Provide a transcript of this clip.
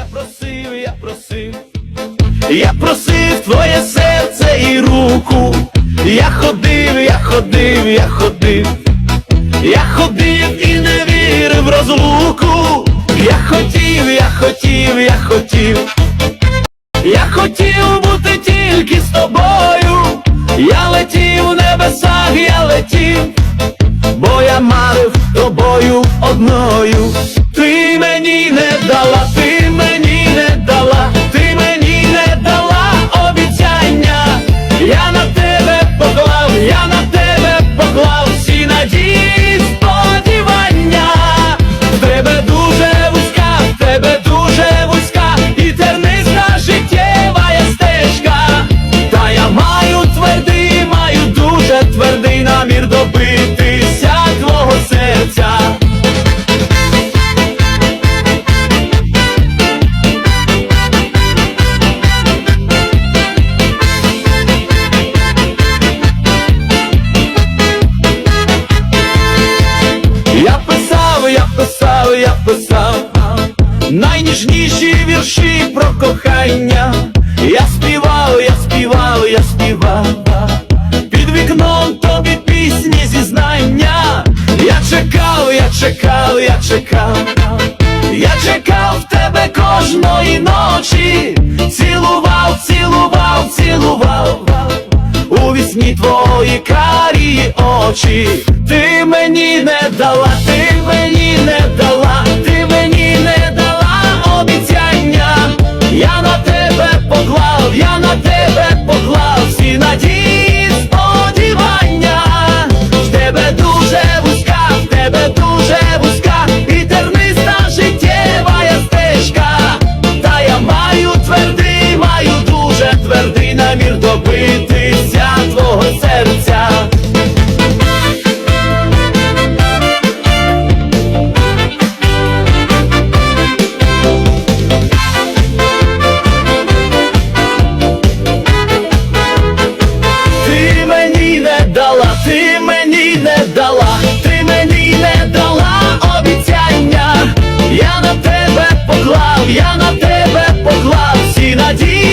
Я просив, я просив, я просив твоє серце і руку. Я ходив, я ходив, я ходив, я ходив і не вірив розлуку. Я хотів, я хотів, я хотів, я хотів бути тільки з тобою. Я летів в небесах, я летів, бо я марив тобою одною. Ти мені не вірші про кохання. Я співав, я співав, я співав. Під вікном тобі пісні зізнання. Я чекав, я чекав, я чекав, я чекав тебе кожної ночі, цілував, цілував, цілував. У вісні твої карі очі, ти мені не дала, ти мені не дала, поклав всі надії.